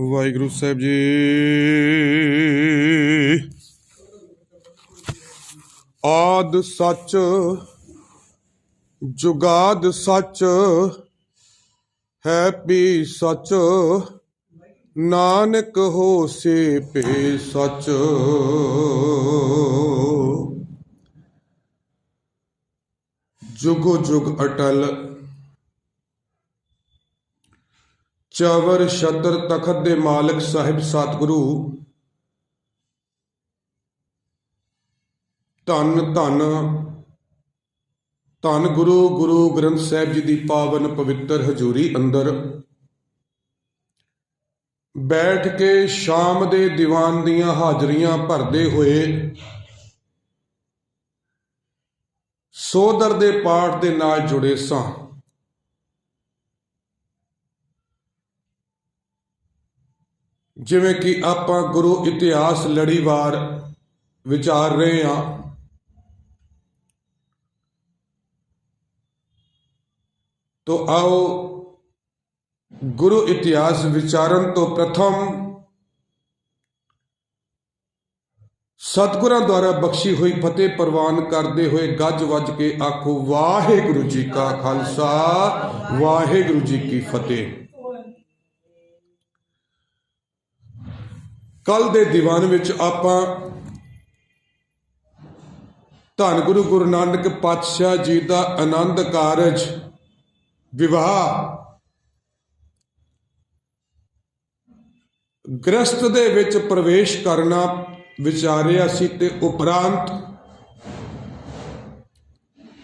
ਵਾਹਿਗੁਰੂ ਸਾਹਿਬ ਜੀ। ਆਦ ਸੱਚ, ਜੁਗਾਦ ਸੱਚ, ਹੈ ਵੀ ਸੱਚ, ਨਾਨਕ ਹੋਸੇ ਪੇ ਸੱਚ। ਜੁਗੋ ਜੁਗ ਅਟਲ ਚਵਰ ਸ਼ਤਰ ਤਖਤ ਦੇ ਮਾਲਕ ਸਾਹਿਬ ਸਤਿਗੁਰੂ। ਧੰਨ ਧੰਨ ਧੰਨ ਗੁਰੂ ਗੁਰੂ ਗ੍ਰੰਥ ਸਾਹਿਬ ਜੀ ਦੀ ਪਾਵਨ ਪਵਿੱਤਰ ਹਜ਼ੂਰੀ ਅੰਦਰ। ਬੈਠ ਕੇ ਸ਼ਾਮ ਦੇ ਦੀਵਾਨ ਦੀਆਂ ਹਾਜ਼ਰੀਆਂ ਭਰਦੇ ਹੋਏ ਸੋਦਰ ਦੇ ਪਾਠ ਦੇ ਨਾਲ ਜੁੜੇ ਸਾਂ। ਜਿਵੇਂ ਕਿ ਆਪਾਂ ਗੁਰੂ ਇਤਿਹਾਸ ਲੜੀਵਾਰ ਵਿਚਾਰ ਰਹੇ ਹਾਂ। ਤੋ ਆਓ ਗੁਰੂ ਇਤਿਹਾਸ ਵਿਚਾਰਨ ਤੋਂ ਪ੍ਰਥਮ ਸਤਿਗੁਰਾਂ ਦੁਆਰਾ ਬਖਸ਼ੀ ਹੋਈ ਫਤਿਹ ਪ੍ਰਵਾਨ ਕਰਦੇ ਹੋਏ ਗੱਜ ਵੱਜ ਕੇ ਆਖੋ, ਵਾਹਿਗੁਰੂ ਜੀ ਕਾ ਖਾਲਸਾ, ਵਾਹਿਗੁਰੂ ਜੀ ਕੀ ਫਤਿਹ। ਕੱਲ ਦੇ ਦੀਵਾਨ ਵਿੱਚ ਆਪਾਂ ਧੰਨ ਗੁਰੂ ਗੁਰੂ ਨਾਨਕ ਪਾਤਸ਼ਾਹ ਜੀ ਦਾ ਆਨੰਦ ਕਾਰਜ, ਵਿਵਾਹ ਗ੍ਰਸਤ ਦੇ ਵਿੱਚ ਪ੍ਰਵੇਸ਼ ਕਰਨਾ ਵਿਚਾਰਿਆ ਸੀ ਤੇ ਉਪਰੰਤ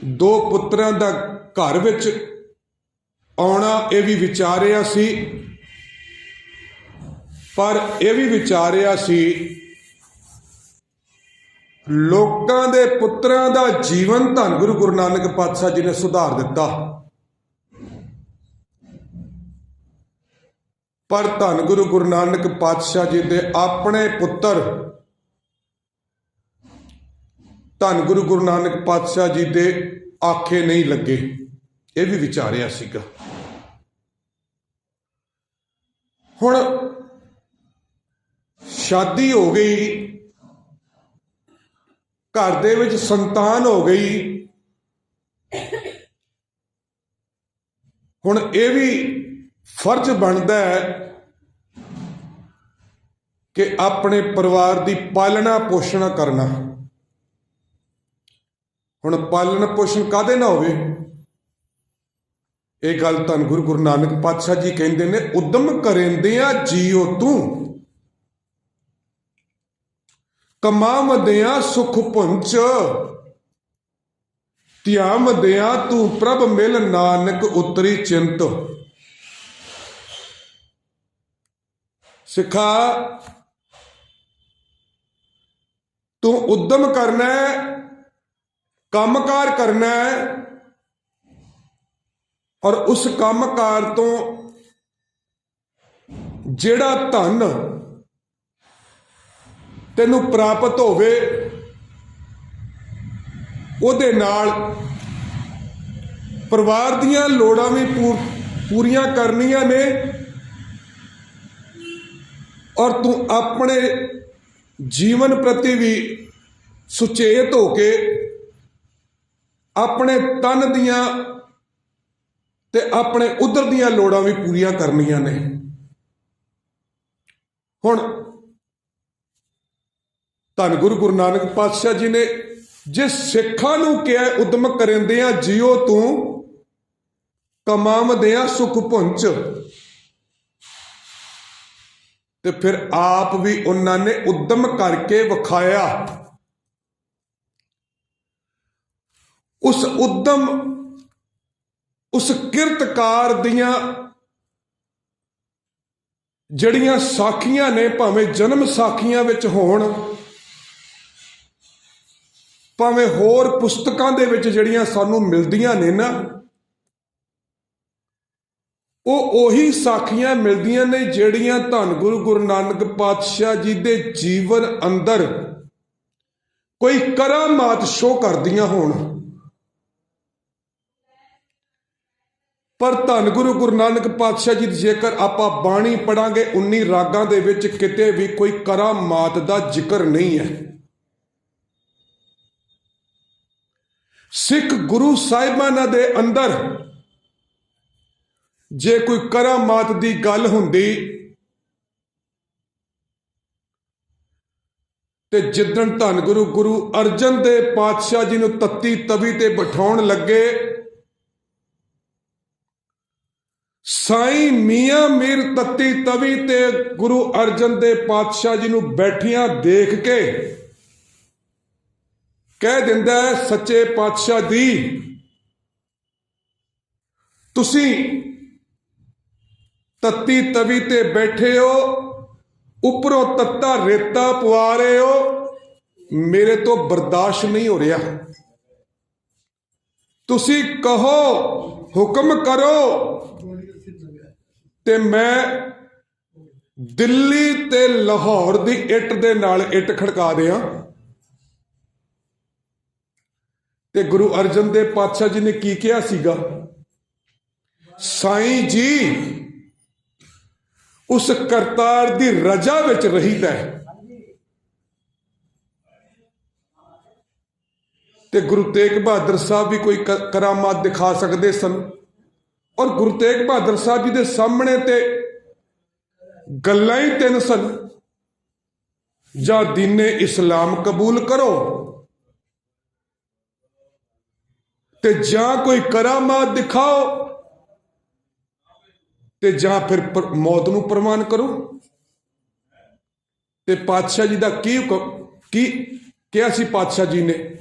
ਦੋ ਪੁੱਤਰਾਂ ਦਾ ਘਰ ਵਿੱਚ ਆਉਣਾ ਇਹ ਵੀ ਵਿਚਾਰਿਆ ਸੀ। ਪਰ ਇਹ ਵੀ ਵਿਚਾਰਿਆ ਸੀ, ਲੋਕਾਂ ਦੇ ਪੁੱਤਰਾਂ ਦਾ ਜੀਵਨ ਧੰਨ ਗੁਰੂ ਗੁਰੂ ਨਾਨਕ ਪਾਤਸ਼ਾਹ ਜੀ ਨੇ ਸੁਧਾਰ ਦਿੱਤਾ। ਪਰ ਧੰਨ ਗੁਰੂ ਗੁਰੂ ਨਾਨਕ ਪਾਤਸ਼ਾਹ ਜੀ ਦੇ ਆਪਣੇ ਪੁੱਤਰ, ਧੰਨ ਗੁਰੂ ਗੁਰੂ ਨਾਨਕ ਪਾਤਸ਼ਾਹ ਜੀ ਦੇ ਆਖੇ ਨਹੀਂ ਲੱਗੇ। ਇਹ ਵੀ ਵਿਚਾਰਿਆ ਸੀਗਾ। ਹੁਣ ਸ਼ਾਦੀ ਹੋ ਗਈ, ਘਰ ਦੇ ਵਿੱਚ ਸੰਤਾਨ ਹੋ ਗਈ। ਹੁਣ ਇਹ ਵੀ ਫਰਜ਼ ਬਣਦਾ ਹੈ ਕਿ ਆਪਣੇ ਪਰਿਵਾਰ ਦੀ ਪਾਲਣਾ ਪੋਸ਼ਣ ਕਰਨਾ। ਹੁਣ ਪਾਲਣ ਪੋਸ਼ਣ ਕਾਦੇ ਨਾ ਹੋਵੇ? ਇਹ ਗੱਲ ਧੰਨ ਗੁਰੂ ਗੁਰੂ ਨਾਨਕ ਪਾਤਸ਼ਾਹ ਜੀ ਕਹਿੰਦੇ ਨੇ, ਉਦਮ ਕਰੇਂਦਿਆਂ ਜੀਓ ਤੂੰ। ਕਮਾਵਦਿਆਂ ਸੁਖ ਪੁੰਚ ਧਿਆਵਦਿਆਂ ਤੂੰ ਪ੍ਰਭ ਮਿਲ ਨਾਨਕ ਉਤਰੀ ਚਿੰਤ। ਸਿਖਾ, ਤੂੰ ਉਦਮ ਕਰਨਾ ਹੈ ਕੰਮਕਾਰ ਕਰਨਾ ਹੈ ਔਰ ਉਸ ਕੰਮਕਾਰ ਤੋਂ ਜਿਹੜਾ ਧਨ ਤੈਨੂੰ ਪ੍ਰਾਪਤ ਹੋਵੇ, ਉਹਦੇ ਨਾਲ ਪਰਿਵਾਰ ਦੀਆਂ ਲੋੜਾਂ ਵੀ ਪੂਰ- ਪੂਰੀਆਂ ਕਰਨੀਆਂ ਨੇ ਔਰ ਤੂੰ ਆਪਣੇ ਜੀਵਨ ਪ੍ਰਤੀ ਵੀ ਸੁਚੇਤ ਹੋ ਕੇ ਆਪਣੇ ਤਨ ਦੀਆਂ ਤੇ ਆਪਣੇ ਉਧਰ ਦੀਆਂ ਲੋੜਾਂ ਵੀ ਪੂਰੀਆਂ ਕਰਨੀਆਂ ਨੇ। ਹੁਣ ਧੰਨ ਗੁਰੂ ਗੁਰੂ ਨਾਨਕ ਪਾਤਸ਼ਾਹ ਜੀ ਨੇ ਜੇ ਸਿੱਖਾਂ ਨੂੰ ਕਿਹਾ ਉਦਮ ਆ ਜਿਉ ਤੂੰ ਕਮਾਵਦਿਆਂ ਸੁਖ ਪੁੰਚ ਤੇ ਫਿਰ ਆਪ ਵੀ ਉਹਨਾਂ ਨੇ ਉਦਮ ਕਰਕੇ ਵਿਖਾਇਆ। ਉਸ ਉਦਮ, ਉਸ ਕਿਰਤਕਾਰ ਦੀਆਂ ਜਿਹੜੀਆਂ ਸਾਖੀਆਂ ਨੇ, ਭਾਵੇਂ ਜਨਮ ਸਾਖੀਆਂ ਵਿੱਚ ਹੋਣ ਭਾਵੇਂ ਹੋਰ ਪੁਸਤਕਾਂ ਦੇ ਵਿੱਚ ਜਿਹੜੀਆਂ ਸਾਨੂੰ ਮਿਲਦੀਆਂ ਨੇ ਨਾ, ਉਹ ਉਹੀ ਸਾਖੀਆਂ ਮਿਲਦੀਆਂ ਨੇ ਜਿਹੜੀਆਂ ਧੰਨ ਗੁਰੂ ਗੁਰੂ ਨਾਨਕ ਪਾਤਸ਼ਾਹ ਜੀ ਦੇ ਜੀਵਨ ਅੰਦਰ ਕੋਈ ਕਰਾਮਾਤ ਸ਼ੋ ਕਰਦੀਆਂ ਹੋਣ। ਪਰ ਧੰਨ ਗੁਰੂ ਗੁਰੂ ਨਾਨਕ ਪਾਤਸ਼ਾਹ ਜੀ ਦੀ ਜੇਕਰ ਆਪਾਂ ਬਾਣੀ ਪੜਾਂਗੇ 19 ਰਾਗਾਂ ਦੇ ਵਿੱਚ ਕਿਤੇ ਵੀ ਕੋਈ ਕਰਾਮਾਤ ਦਾ ਜ਼ਿਕਰ ਨਹੀਂ ਹੈ। ਸਿੱਖ ਗੁਰੂ ਸਾਹਿਬਾਨਾਂ ਦੇ ਅੰਦਰ ਜੇ ਕੋਈ ਕਰਾਮਾਤ ਦੀ ਗੱਲ ਹੁੰਦੀ ਤੇ ਜਿੱਦਣ ਧੰਨ ਗੁਰੂ ਗੁਰੂ ਅਰਜਨ ਦੇ ਪਾਤਸ਼ਾਹ ਜੀ ਨੂੰ ਤੱਤੀ ਤਵੀ ਤੇ ਬਿਠਾਉਣ ਲੱਗੇ, ਸਾਈਂ ਮੀਆਂ ਮੀਰ ਤੱਤੀ ਤਵੀ ਤੇ ਗੁਰੂ ਅਰਜਨ ਦੇ ਪਾਤਸ਼ਾਹ ਜੀ ਨੂੰ ਬੈਠਿਆਂ ਦੇਖ ਕੇ ਕਹਿ ਦਿੰਦਾ ਹੈ, ਸੱਚੇ ਪਾਤਸ਼ਾਹ ਦੀ, ਤੁਸੀਂ ਤੱਤੀ ਤਵੀ ਤੇ ਬੈਠੇ ਹੋ, ਉੱਪਰੋਂ ਤੱਤਾ ਰੇਤਾ ਪਵਾ ਰਹੇ ਹੋ, ਮੇਰੇ ਤੋਂ ਬਰਦਾਸ਼ਤ ਨਹੀਂ ਹੋ ਰਿਹਾ। ਤੁਸੀਂ ਕਹੋ, ਹੁਕਮ ਕਰੋ ਤੇ ਮੈਂ ਦਿੱਲੀ ਤੇ ਲਾਹੌਰ ਦੀ ਇੱਟ ਦੇ ਨਾਲ ਇੱਟ ਖੜਕਾ ਦਿਆਂ। ਤੇ ਗੁਰੂ ਅਰਜਨ ਦੇਵ ਪਾਤਸ਼ਾਹ ਜੀ ਨੇ ਕੀ ਕਿਹਾ ਸੀਗਾ? ਸਾਈਂ ਜੀ, ਉਸ ਕਰਤਾਰ ਦੀ ਰਜਾ ਵਿੱਚ ਰਹੀਦਾ ਹੈ। ਤੇ ਗੁਰੂ ਤੇਗ ਬਹਾਦਰ ਸਾਹਿਬ ਵੀ ਕੋਈ ਕ- ਕਰਾਮਾਤ ਦਿਖਾ ਸਕਦੇ ਸਨ। ਔਰ ਗੁਰੂ ਤੇਗ ਬਹਾਦਰ ਸਾਹਿਬ ਜੀ ਦੇ ਸਾਹਮਣੇ ਤੇ ਗੱਲਾਂ ਹੀ ਤਿੰਨ ਸਨ। ਜਾਂ ਦੀਨੇ ਇਸਲਾਮ ਕਬੂਲ ਕਰੋ ਤੇ ਜਾਂ ਕੋਈ ਕਰਾਮਾਤ ਦਿਖਾਓ ਤੇ ਜਾਂ ਫਿਰ ਮੌਤ ਨੂੰ ਪ੍ਰਮਾਨ ਕਰੋ। ਤੇ ਪਾਤਸ਼ਾਹ ਜੀ ਦਾ ਕੀ ਕੀ ਕਿਹਾ ਸੀ ਪਾਤਸ਼ਾਹ ਜੀ ਨੇ?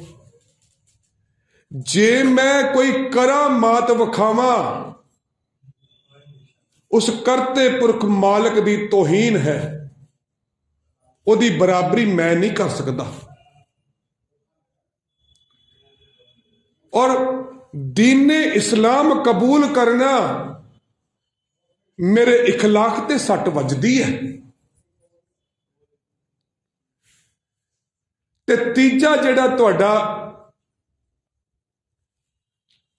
ਜੇ ਮੈਂ ਕੋਈ ਕਰਾਮਾਤ ਵਿਖਾਵਾਂ, ਉਸ ਕਰਤੇ ਪੁਰਖ ਮਾਲਕ ਦੀ ਤੋਹੀਨ ਹੈ। ਉਹਦੀ ਬਰਾਬਰੀ ਮੈਂ ਨਹੀਂ ਕਰ ਸਕਦਾ। ਔਰ ਦੀਨੇ ਇਸਲਾਮ ਕਬੂਲ ਕਰਨਾ ਮੇਰੇ اخلاق ਤੇ ਸੱਟ ਵੱਜਦੀ ਹੈ ਤੇ ਤੀਜਾ ਜਿਹੜਾ ਤੁਹਾਡਾ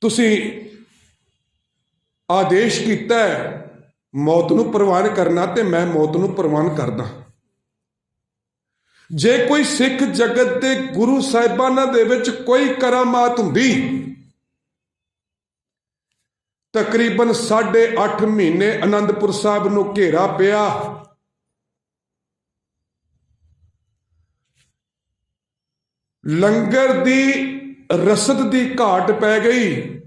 ਤੁਸੀਂ ਆਦੇਸ਼ ਕੀਤਾ ਹੈ ਮੌਤ ਨੂੰ ਪ੍ਰਵਾਨ ਕਰਨਾ ਤੇ ਮੈਂ ਮੌਤ ਨੂੰ ਪ੍ਰਵਾਨ ਕਰਦਾ ਜੇ ਕੋਈ ਸਿੱਖ ਜਗਤ ਦੇ ਗੁਰੂ ਸਾਹਿਬਾਨਾਂ ਦੇ ਵਿੱਚ ਕੋਈ ਕਰਾਮਾਤ ਹੁੰਦੀ, ਤਕਰੀਬਨ 8.5 ਮਹੀਨੇ ਅਨੰਦਪੁਰ ਸਾਹਿਬ ਨੂੰ ਘੇਰਾ ਪਿਆ। ਲੰਗਰ ਦੀ ਰਸਦ ਦੀ ਘਾਟ ਪੈ ਗਈ।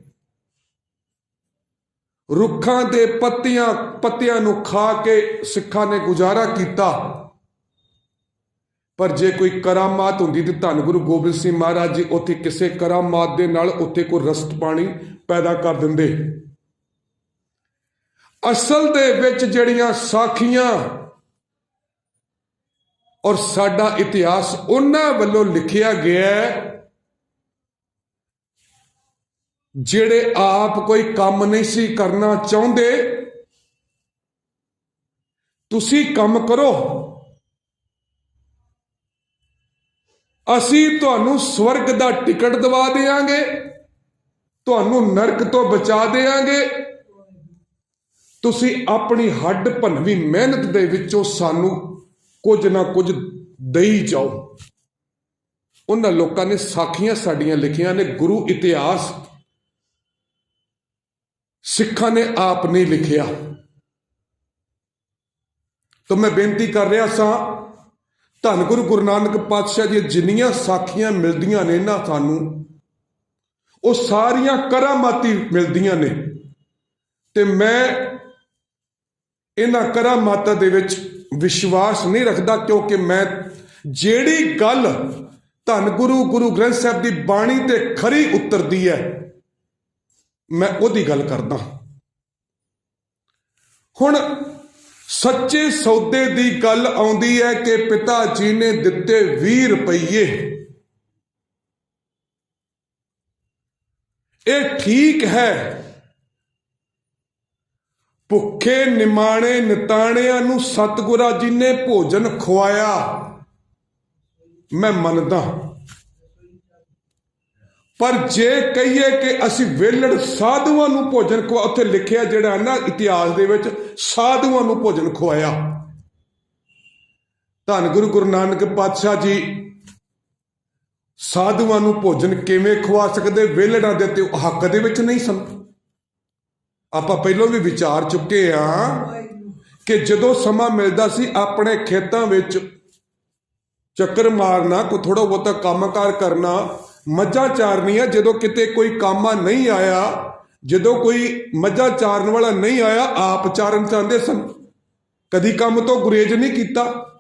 ਰੁੱਖਾਂ ਦੇ ਪੱਤੀਆਂ, ਪੱਤਿਆਂ ਨੂੰ ਖਾ ਕੇ ਸਿੱਖਾਂ ਨੇ ਗੁਜ਼ਾਰਾ ਕੀਤਾ। ਪਰ ਜੇ ਕੋਈ ਕਰਾਮਾਤ ਹੁੰਦੀ ਤੇ ਧੰਨ ਗੁਰੂ ਗੋਬਿੰਦ ਸਿੰਘ ਮਹਾਰਾਜ ਜੀ ਉੱਥੇ ਕਿਸੇ ਕਰਾਮਾਤ ਦੇ ਨਾਲ ਉੱਥੇ ਕੋਈ ਰਸਤ ਪਾਣੀ ਪੈਦਾ ਕਰ ਦਿੰਦੇ। ਅਸਲ ਦੇ ਵਿੱਚ ਜਿਹੜੀਆਂ ਸਾਖੀਆਂ ਔਰ ਸਾਡਾ ਇਤਿਹਾਸ ਉਹਨਾਂ ਵੱਲੋਂ ਲਿਖਿਆ ਗਿਆ ਹੈ, ਜਿਹੜੇ ਆਪ ਕੋਈ ਕੰਮ ਨਹੀਂ ਸੀ ਕਰਨਾ ਚਾਹੁੰਦੇ, ਤੁਸੀਂ ਕੰਮ ਕਰੋ। ਅਸੀਂ ਤੁਹਾਨੂੰ ਸਵਰਗ ਦਾ ਟਿਕਟ ਦਵਾ ਦੇਵਾਂਗੇ, ਤੁਹਾਨੂੰ ਨਰਕ ਤੋਂ ਬਚਾ ਦੇਵਾਂਗੇ। ਤੁਸੀਂ ਆਪਣੀ ਹੱਡ ਭੰਨਵੀ ਮਿਹਨਤ ਦੇ ਵਿੱਚੋਂ ਸਾਨੂੰ ਕੁਝ ਨਾ ਕੁਝ ਦੇਈ ਜਾਓ। ਉਹਨਾਂ ਲੋਕਾਂ ਨੇ ਸਾਖੀਆਂ ਸਾਡੀਆਂ ਲਿਖੀਆਂ ਨੇ, ਗੁਰੂ ਇਤਿਹਾਸ ਸਿੱਖਾਂ ਨੇ ਆਪ ਨਹੀਂ ਲਿਖਿਆ। ਤਾਂ ਮੈਂ ਬੇਨਤੀ ਕਰ ਰਿਹਾ ਸਾਂ ਧੰਨ ਗੁਰੂ ਗੁਰੂ ਨਾਨਕ ਪਾਤਸ਼ਾਹ ਦੀਆਂ ਜਿੰਨੀਆਂ ਸਾਖੀਆਂ ਮਿਲਦੀਆਂ ਨੇ ਨਾ ਸਾਨੂੰ, ਉਹ ਸਾਰੀਆਂ ਕਰਾਮਾਤੀ ਮਿਲਦੀਆਂ ਨੇ। ਤੇ ਮੈਂ ਇਹਨਾਂ ਕਰਾਮਾਤਾਂ ਦੇ ਵਿੱਚ ਵਿਸ਼ਵਾਸ ਨਹੀਂ ਰੱਖਦਾ ਕਿਉਂਕਿ ਮੈਂ ਜਿਹੜੀ ਗੱਲ ਧੰਨ ਗੁਰੂ ਗੁਰੂ ਗ੍ਰੰਥ ਸਾਹਿਬ ਦੀ ਬਾਣੀ ਤੇ ਖਰੀ ਉਤਰਦੀ ਹੈ, ਮੈਂ ਉਹਦੀ ਗੱਲ ਕਰਦਾ। ਹੁਣ ਸੱਚੇ ਸੌਦੇ ਦੀ ਗੱਲ ਆਉਂਦੀ ਹੈ ਕਿ ਪਿਤਾ ਜੀ ਨੇ ਦਿੱਤੇ 20 ਰੁਪਏ ਇਹ ਠੀਕ ਹੈ। ਭੁੱਖੇ, ਨਿਮਾਣੇ, ਨਿਤਾਣਿਆਂ ਨੂੰ ਸਤਿਗੁਰਾਂ ਜੀ ਨੇ ਭੋਜਨ ਖਵਾਇਆ। ਮੈਂ ਮੰਨਦਾ ਪਰ ਜੇ ਕਹੀਏ ਕਿ ਅਸੀਂ ਵੇਲੜ ਸਾਧੂਆਂ ਨੂੰ ਭੋਜਨ ਖਵਾ ਉੱਥੇ ਲਿਖਿਆ ਜਿਹੜਾ ਨਾ ਇਤਿਹਾਸ ਦੇ ਵਿੱਚ, ਸਾਧੂਆਂ ਨੂੰ ਭੋਜਨ ਖਵਾਇਆ। ਧੰਨ ਗੁਰੂ ਗੁਰੂ ਨਾਨਕ ਪਾਤਸ਼ਾਹ ਜੀ, ਸਾਧੂਆਂ ਨੂੰ ਭੋਜਨ ਕਿਵੇਂ ਖਵਾ ਸਕਦੇ? ਵੇਲੜਾਂ ਦੇ ਤੇ ਹੱਕ ਦੇ ਵਿੱਚ ਨਹੀਂ ਸਨ। ਆਪਾਂ ਪਹਿਲਾਂ ਵੀ ਵਿਚਾਰ ਚੁੱਕੇ ਆ ਕਿ ਜਦੋਂ ਸਮਾਂ ਮਿਲਦਾ ਸੀ, ਆਪਣੇ ਖੇਤਾਂ ਵਿੱਚ ਚੱਕਰ ਮਾਰਨਾ ਕੋ ਥੋੜਾ ਬਹੁਤਾ ਕੰਮਕਾਰ ਕਰਨਾ ਮੱਝਾਂ ਚਾਰਨੀਆਂ, ਜਦੋਂ ਕਿਤੇ ਕੋਈ ਕਾਮਾ ਨਹੀਂ ਆਇਆ, ਜਦੋਂ ਕੋਈ ਮੱਝਾਂ ਚਾਰਨ ਵਾਲਾ ਨਹੀਂ ਆਇਆ, ਆਪ ਚਾਰਨ ਚਾਹੁੰਦੇ ਸਨ। ਕਦੀ ਕੰਮ ਤੋਂ ਗੁਰੇਜ ਨਹੀਂ ਕੀਤਾ।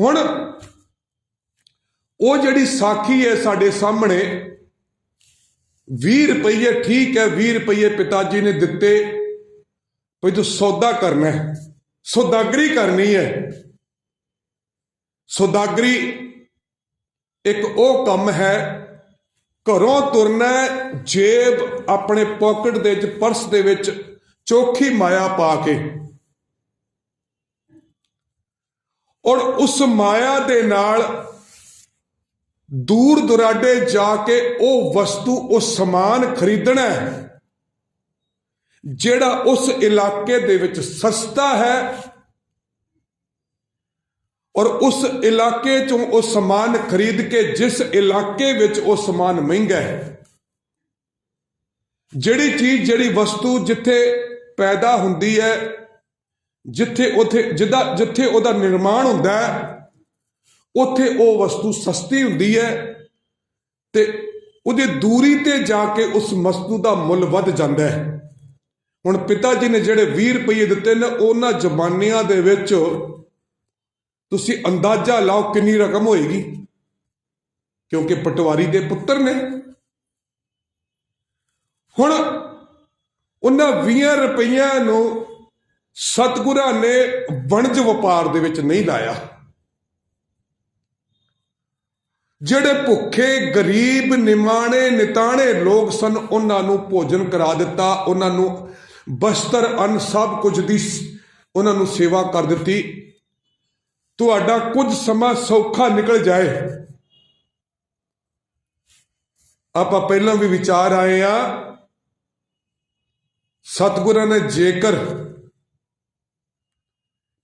ਹੁਣ ਉਹ ਜਿਹੜੀ ਸਾਖੀ ਹੈ ਸਾਡੇ ਸਾਹਮਣੇ 20 ਰੁਪਏ ਠੀਕ ਹੈ 20 ਰੁਪਏ ਪਿਤਾ ਜੀ ਨੇ ਦਿੱਤੇ। ਭਈ ਤੂੰ ਸੌਦਾ ਕਰਨਾ ਹੈ। ਸੌਦਾਗਰੀ ਕਰਨੀ ਹੈ। ਸੌਦਾਗਰੀ ਇੱਕ ਉਹ ਕੰਮ ਹੈ, ਘਰੋਂ ਤੁਰਨਾ ਜੇਬ ਆਪਣੇ ਪਾਕਟ ਦੇ ਵਿੱਚ ਪਰਸ ਦੇ ਵਿੱਚ, ਚੋਖੀ ਮਾਇਆ ਪਾ ਕੇ। ਔਰ ਉਸ ਮਾਇਆ ਦੇ ਨਾਲ ਦੂਰ ਦੁਰਾਡੇ ਜਾ ਕੇ ਉਹ ਵਸਤੂ, ਉਹ ਸਮਾਨ ਖਰੀਦਣਾ ਹੈ, ਜਿਹੜਾ ਉਸ ਇਲਾਕੇ ਦੇ ਵਿੱਚ ਸਸਤਾ ਹੈ ਔਰ ਉਸ ਇਲਾਕੇ ਚੋਂ ਉਹ ਸਮਾਨ ਖਰੀਦ ਕੇ ਜਿਸ ਇਲਾਕੇ ਵਿੱਚ ਉਹ ਸਮਾਨ ਮਹਿੰਗਾ ਹੈ। ਜਿਹੜੀ ਚੀਜ਼, ਜਿਹੜੀ ਵਸਤੂ ਜਿੱਥੇ ਪੈਦਾ ਹੁੰਦੀ ਹੈ, ਜਿੱਥੇ ਉਥੇ ਜਿੱਦਾਂ ਜਿੱਥੇ ਉਹਦਾ ਨਿਰਮਾਣ ਹੁੰਦਾ ਹੈ, ਉੱਥੇ ਉਹ ਵਸਤੂ ਸਸਤੀ ਹੁੰਦੀ ਹੈ ਤੇ ਉਹਦੀ ਦੂਰੀ ਤੇ ਜਾ ਕੇ ਉਸ ਵਸਤੂ ਦਾ ਮੁੱਲ ਵੱਧ ਜਾਂਦਾ ਹੈ। ਹੁਣ ਪਿਤਾ ਜੀ ਨੇ ਜਿਹੜੇ 20 ਰੁਪਏ ਦਿੱਤੇ ਨੇ, ਉਹਨਾਂ ਜ਼ਮਾਨਿਆਂ ਦੇ ਵਿੱਚ ਤੁਸੀਂ ਅੰਦਾਜ਼ਾ ਲਾਓ ਕਿੰਨੀ ਰਕਮ ਹੋਏਗੀ? ਕਿਉਂਕਿ ਪਟਵਾਰੀ ਦੇ ਪੁੱਤਰ ਨੇ। ਹੁਣ ਉਹਨਾਂ 20 ਰੁਪਈਆਂ ਨੂੰ ਸਤਿਗੁਰਾਂ ਨੇ ਵਣਜ ਵਪਾਰ ਦੇ ਵਿੱਚ ਨਹੀਂ ਲਾਇਆ। ਜਿਹੜੇ ਭੁੱਖੇ, ਗਰੀਬ, ਨਿਮਾਣੇ, ਨਿਤਾਣੇ ਲੋਕ ਸਨ, ਉਹਨਾਂ ਨੂੰ ਭੋਜਨ ਕਰਾ ਦਿੱਤਾ। ਉਹਨਾਂ ਨੂੰ ਬਸਤਰ, ਅਨ ਸਭ ਕੁਝ ਦੀ ਉਹਨਾਂ ਨੂੰ ਸੇਵਾ ਕਰ ਦਿੱਤੀ। ਤੁਹਾਡਾ ਕੁਝ ਸਮਾਂ ਸੌਖਾ ਨਿਕਲ ਜਾਏ। ਆਪਾਂ ਪਹਿਲਾਂ ਵੀ ਵਿਚਾਰ ਆਏ ਆ, ਸਤਿਗੁਰਾਂ ਨੇ ਜੇਕਰ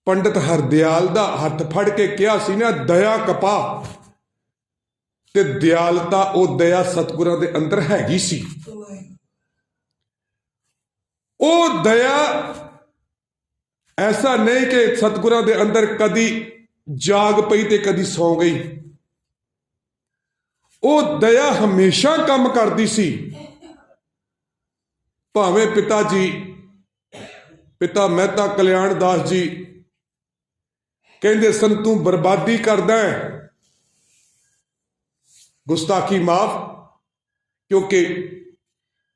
ਪੰਡਤ ਹਰਦਿਆਲ ਦਾ ਹੱਥ ਫੜ ਕੇ ਕਿਹਾ ਸੀ ਨਾ, ਦਇਆ ਕਪਾ, ਤੇ ਦਿਆਲਤਾ ਉਹ ਦਇਆ ਸਤਿਗੁਰਾਂ ਦੇ ਅੰਦਰ ਹੈਗੀ ਸੀ। ਉਹ ਦਇਆ ਐਸਾ ਨਹੀਂ ਕਿ ਸਤਿਗੁਰਾਂ ਦੇ ਅੰਦਰ ਕਦੀ ਜਾਗ ਪਈ ਤੇ ਕਦੀ ਸੌ ਗਈ। ਉਹ ਦਇਆ ਹਮੇਸ਼ਾ ਕੰਮ ਕਰਦੀ ਸੀ। ਭਾਵੇਂ ਪਿਤਾ ਜੀ, ਪਿਤਾ ਮਹਿਤਾ ਕਲਿਆਣ ਦਾਸ ਜੀ ਕਹਿੰਦੇ ਸਨ, ਤੂੰ ਬਰਬਾਦੀ ਕਰਦਾ ਹੈ। ਗੁਸਤਾਖੀ ਮਾਫ, ਕਿਉਂਕਿ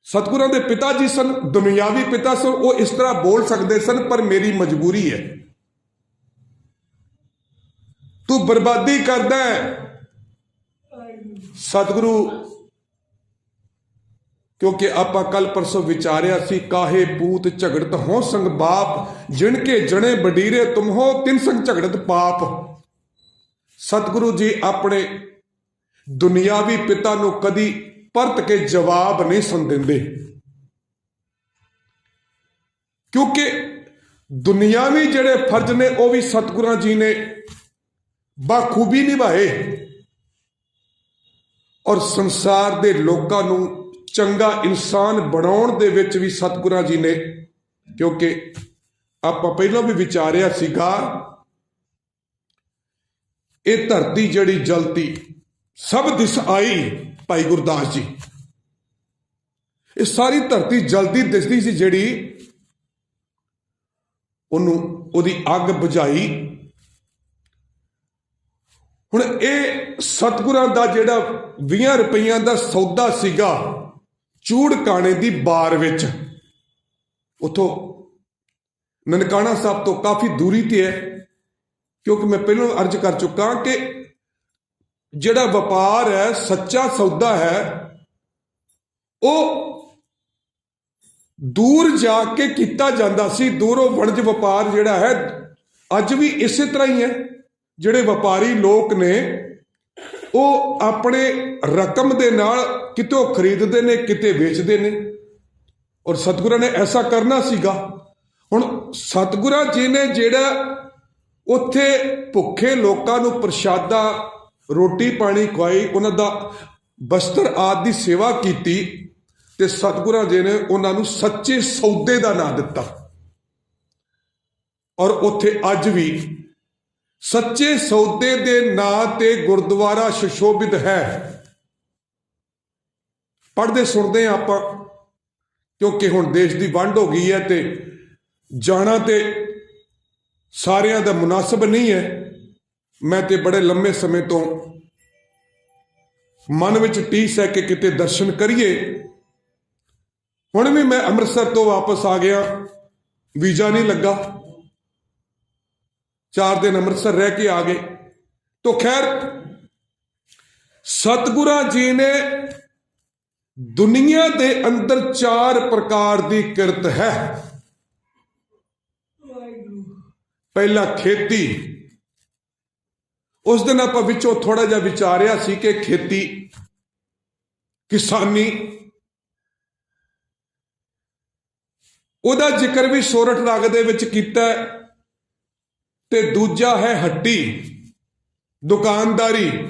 ਸਤਿਗੁਰਾਂ ਦੇ ਪਿਤਾ ਜੀ ਸਨ, ਦੁਨਿਆਵੀ ਪਿਤਾ ਸਨ, ਉਹ ਇਸ ਤਰ੍ਹਾਂ ਬੋਲ ਸਕਦੇ ਸਨ, ਪਰ ਮੇਰੀ ਮਜਬੂਰੀ ਹੈ। ਤੂੰ ਬਰਬਾਦੀ ਕਰਦਾ ਸਤਿਗੁਰੂ, ਕਿਉਂਕਿ ਆਪਾਂ ਕੱਲ ਪਰਸੋਂ ਵਿਚਾਰਿਆ ਸੀ, ਕਾਹੇ ਪੂਤ ਝਗੜਤ ਹੋ ਸੰਗ ਬਾਪ, ਜਿਣ ਕੇ ਜਣੇ ਬਡੀਰੇ ਤੁਮ ਹੋ, ਤਿਨ ਸੰਗ ਝਗੜਤ ਪਾਪ। ਸਤਿਗੁਰੂ ਜੀ ਆਪਣੇ ਦੁਨਿਆਵੀ ਪਿਤਾ ਨੂੰ ਕਦੀ ਪਰਤ ਕੇ ਜਵਾਬ ਨਹੀਂ ਸੁਣ ਦਿੰਦੇ। ਕਿਉਂਕਿ ਦੁਨਿਆਵੀ ਜਿਹੜੇ ਫਰਜ਼ ਨੇ, ਉਹ ਵੀ ਸਤਿਗੁਰਾਂ ਜੀ ਨੇ ਬਾਖੂਬੀ ਨਿਭਾਏ ਔਰ ਸੰਸਾਰ ਦੇ ਲੋਕਾਂ ਨੂੰ ਚੰਗਾ ਇਨਸਾਨ ਬਣਾਉਣ ਦੇ ਵਿੱਚ ਵੀ ਸਤਿਗੁਰਾਂ ਜੀ ਨੇ, ਕਿਉਂਕਿ ਆਪਾਂ ਪਹਿਲਾਂ ਵੀ ਵਿਚਾਰਿਆ ਸੀਗਾ, ਇਹ ਧਰਤੀ ਜਿਹੜੀ ਜਲਤੀ ਸਭ ਦਿਸ ਆਈ, ਭਾਈ ਗੁਰਦਾਸ ਜੀ। ਇਹ ਸਾਰੀ ਧਰਤੀ ਜਲਦੀ ਦਿਸਦੀ ਸੀ ਜਿਹੜੀ ਉਹਨੂੰ ਉਹਦੀ ਅੱਗ ਬੁਝਾਈ ਹੁਣ ਇਹ ਸਤਿਗੁਰਾਂ ਦਾ ਜਿਹੜਾ 20 ਰੁਪਈਆਂ ਦਾ ਸੌਦਾ ਸੀਗਾ ਚੂੜ ਕਾਣੇ ਦੀ ਬਾਰ ਵਿੱਚ, ਉਥੋਂ ਨਨਕਾਣਾ ਸਾਹਿਬ ਤੋਂ ਕਾਫੀ ਦੂਰੀ ਤੇ ਹੈ, ਕਿਉਂਕਿ ਮੈਂ ਪਹਿਲਾਂ ਅਰਜ਼ ਕਰ ਚੁੱਕਾ ਕਿ ਜਿਹੜਾ ਵਪਾਰ ਹੈ, ਸੱਚਾ ਸੌਦਾ ਹੈ, ਉਹ ਦੂਰ ਜਾ ਕੇ ਕੀਤਾ ਜਾਂਦਾ ਸੀ, ਦੂਰੋਂ ਵਣਜ ਵਪਾਰ ਜਿਹੜਾ ਹੈ, ਅੱਜ ਵੀ ਇਸੇ ਤਰ੍ਹਾਂ ਹੀ ਹੈ। ਜਿਹੜੇ ਵਪਾਰੀ ਲੋਕ ਨੇ, ਉਹ ਆਪਣੇ ਰਕਮ ਦੇ ਨਾਲ ਕਿਤੇ ਉਹ ਖਰੀਦਦੇ ਨੇ, ਕਿਤੇ ਵੇਚਦੇ ਨੇ। ਔਰ ਸਤਿਗੁਰਾਂ ਨੇ ਐਸਾ ਕਰਨਾ ਸੀਗਾ। ਹੁਣ ਸਤਿਗੁਰਾਂ ਜੀ ਨੇ ਜਿਹੜਾ ਉੱਥੇ ਭੁੱਖੇ ਲੋਕਾਂ ਨੂੰ ਪ੍ਰਸ਼ਾਦਾ, ਰੋਟੀ ਪਾਣੀ ਖਵਾਈ, ਉਹਨਾਂ ਦਾ ਬਸਤਰ ਆਦਿ ਦੀ ਸੇਵਾ ਕੀਤੀ ਤੇ ਸਤਿਗੁਰਾਂ ਜੀ ਨੇ ਉਹਨਾਂ ਨੂੰ ਸੱਚੇ ਸੌਦੇ ਦਾ ਨਾਂ ਦਿੱਤਾ। ਔਰ ਉੱਥੇ ਅੱਜ ਵੀ ਸੱਚੇ ਸੌਦੇ ਦੇ ਨਾਂ ਤੇ ਗੁਰਦੁਆਰਾ ਸੁਸ਼ੋਭਿਤ ਹੈ। ਪੜ੍ਹਦੇ ਸੁਣਦੇ ਹਾਂ ਆਪਾਂ, ਕਿਉਂਕਿ ਹੁਣ ਦੇਸ਼ ਦੀ ਵੰਡ ਹੋ ਗਈ ਹੈ ਤੇ ਜਾਣਾ ਤੇ ਸਾਰਿਆਂ ਦਾ ਮੁਨਾਸਬ ਨਹੀਂ ਹੈ। ਮੈਂ ਤੇ ਬੜੇ ਲੰਮੇ ਸਮੇਂ ਤੋਂ ਮਨ ਵਿੱਚ ਟੀਸ ਹੈ ਕਿ ਕਿਤੇ ਦਰਸ਼ਨ ਕਰੀਏ। ਹੁਣ ਵੀ ਮੈਂ ਅੰਮ੍ਰਿਤਸਰ ਤੋਂ ਵਾਪਸ ਆ ਗਿਆ, ਵੀਜ਼ਾ ਨਹੀਂ ਲੱਗਾ। ਚਾਰ ਦਿਨ ਅੰਮ੍ਰਿਤਸਰ ਰਹਿ ਕੇ ਆ ਗਏ। ਤੋਂ ਖੈਰ, ਸਤਿਗੁਰਾਂ ਜੀ ਨੇ ਦੁਨੀਆ ਦੇ ਅੰਦਰ ਚਾਰ ਪ੍ਰਕਾਰ ਦੀ ਕਿਰਤ ਹੈ। ਪਹਿਲਾ ਖੇਤੀ। ਉਸ ਦਿਨ ਆਪਾਂ ਵਿੱਚੋਂ ਥੋੜਾ ਜਿਹਾ ਵਿਚਾਰਿਆ ਸੀ ਕਿ ਖੇਤੀ ਕਿਸਾਨੀ। ਉਹਦਾ ਜ਼ਿਕਰ ਵੀ ਸੋਰਠ ਰਾਗ ਦੇ ਵਿੱਚ ਕੀਤਾ ਹੈ। ਤੇ ਦੂਜਾ ਹੈ ਹੱਟੀ ਦੁਕਾਨਦਾਰੀ।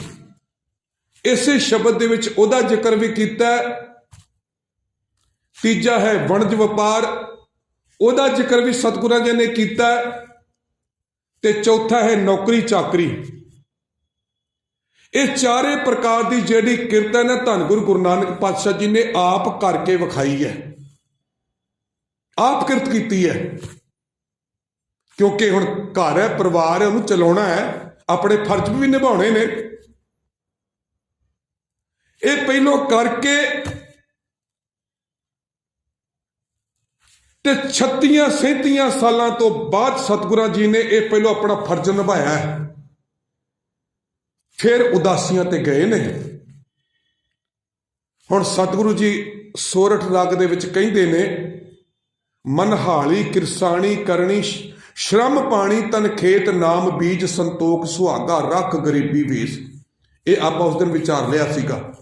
ਇਸੇ ਸ਼ਬਦ ਦੇ ਵਿੱਚ ਉਹਦਾ ਜ਼ਿਕਰ ਵੀ ਕੀਤਾ ਹੈ। ਤੀਜਾ ਹੈ ਵਣਜ ਵਪਾਰ, ਉਹਦਾ ਜ਼ਿਕਰ ਵੀ ਸਤਿਗੁਰਾਂ ਜੀ ਨੇ ਕੀਤਾ ਹੈ। ਤੇ ਚੌਥਾ ਹੈ ਨੌਕਰੀ ਚਾਕਰੀ। ਇਹ ਚਾਰੇ ਪ੍ਰਕਾਰ ਦੀ ਜਿਹੜੀ ਕਿਰਤ ਹੈ ਨਾ ਧੰਨ ਗੁਰੂ ਗੁਰੂ ਨਾਨਕ ਪਾਤਸ਼ਾਹ ਜੀ ਨੇ ਆਪ ਕਰਕੇ ਵਿਖਾਈ ਹੈ। ਆਪ ਕਿਰਤ ਕੀਤੀ ਹੈ। ਕਿਉਂਕਿ ਹੁਣ ਘਰ ਹੈ, ਪਰਿਵਾਰ ਹੈ, ਉਹਨੂੰ ਚਲਾਉਣਾ ਹੈ, ਆਪਣੇ ਫਰਜ਼ ਵੀ ਨਿਭਾਉਣੇ ਨੇ। ਇਹ ਪਹਿਲੋਂ ਕਰਕੇ ਤੇ 36 37 ਸਾਲਾਂ ਤੋਂ ਬਾਅਦ ਸਤਿਗੁਰਾਂ ਜੀ ਨੇ ਇਹ ਪਹਿਲੋਂ ਆਪਣਾ ਫਰਜ਼ ਨਿਭਾਇਆ ਹੈ। ਫਿਰ ਉਦਾਸੀਆਂ ਤੇ ਗਏ ਨੇ। ਹੁਣ ਸਤਿਗੁਰੂ ਜੀ ਸੋਰਠ ਰਾਗ ਦੇ ਵਿੱਚ ਕਹਿੰਦੇ ਨੇ, ਮਨਹਾਲੀ ਕਿਰਸਾਣੀ ਕਰਨੀ ਸ਼ਰਮ ਪਾਣੀ ਤਨ ਖੇਤ ਨਾਮ ਬੀਜ ਸੰਤੋਖ ਸੁਹਾਗਾ, ਰੱਖ ਗਰੀਬੀ ਵੇਸ। ਇਹ ਆਪਾਂ ਉਸ ਦਿਨ ਵਿਚਾਰ ਲਿਆ ਸੀਗਾ।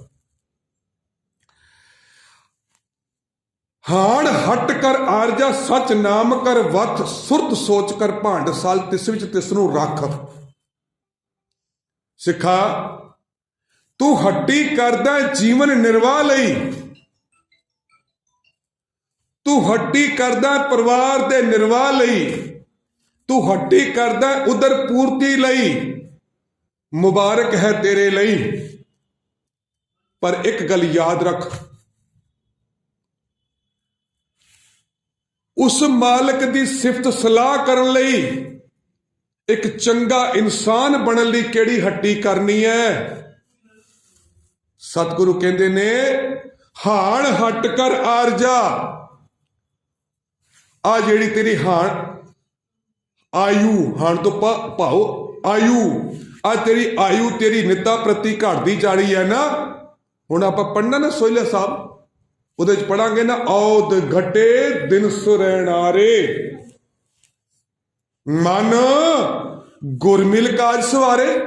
ਹਾਣ ਹਟ ਕਰ ਆਰਜਾ, ਸਚ ਨਾਮ ਕਰ ਵਤ ਸੁਰਤ ਸੋਚ ਕਰ ਭਾਂਡ ਸਾਲ, ਤਿਸ ਵਿੱਚ ਤਿਸ ਨੂੰ ਰੱਖ। ਸਿੱਖਾ, ਤੂੰ ਹੱਡੀ ਕਰਦਾ ਜੀਵਨ ਨਿਰਵਾਹ ਲਈ। ਤੂੰ ਹੱਡੀ ਕਰਦਾ ਪਰਿਵਾਰ ਦੇ ਨਿਰਵਾਹ ਲਈ। ਤੂੰ ਹੱਡੀ ਕਰਦਾ ਉਧਰ ਪੂਰਤੀ ਲਈ। ਮੁਬਾਰਕ ਹੈ ਤੇਰੇ ਲਈ। ਪਰ ਇੱਕ ਗੱਲ ਯਾਦ ਰੱਖ। ਉਸ ਮਾਲਕ ਦੀ ਸਿਫਤ ਸਲਾਹ ਕਰਨ ਲਈ ਇੱਕ ਚੰਗਾ ਇਨਸਾਨ ਬਣਨ ਲਈ ਕਿਹੜੀ ਹੱਡੀ ਕਰਨੀ ਹੈ? ਸਤਿਗੁਰੂ ਕਹਿੰਦੇ ਨੇ, ਹਾਣ ਹਟ ਕਰ ਆਰਜਾ। ਆ ਜਿਹੜੀ ਤੇਰੀ ਹਾਣ ਆਯੂ ਹਾਣ ਤੋਂ ਭਾ- ਭਾਓ ਆਯੂ। ਆ ਤੇਰੀ ਆਯੂ, ਤੇਰੀ ਨਿੱਤਾ ਪ੍ਰਤੀ ਘਟਦੀ ਜਾ ਰਹੀ ਹੈ ਨਾ। ਹੁਣ ਆਪਾਂ ਪੜਨਾ ਨਾ ਸੋਹਿਲਾ ਸਾਹਿਬ। ਉਹਦੇ ਚ ਪੜਾਂਗੇ ਨਾ ਔਦ ਘਟੇ ਦਿਨ ਸੁਰੈਣਾਰੇ ਮਨ ਗੁਰਮਿਲ ਕਾਜ ਸਵਾਰੇ।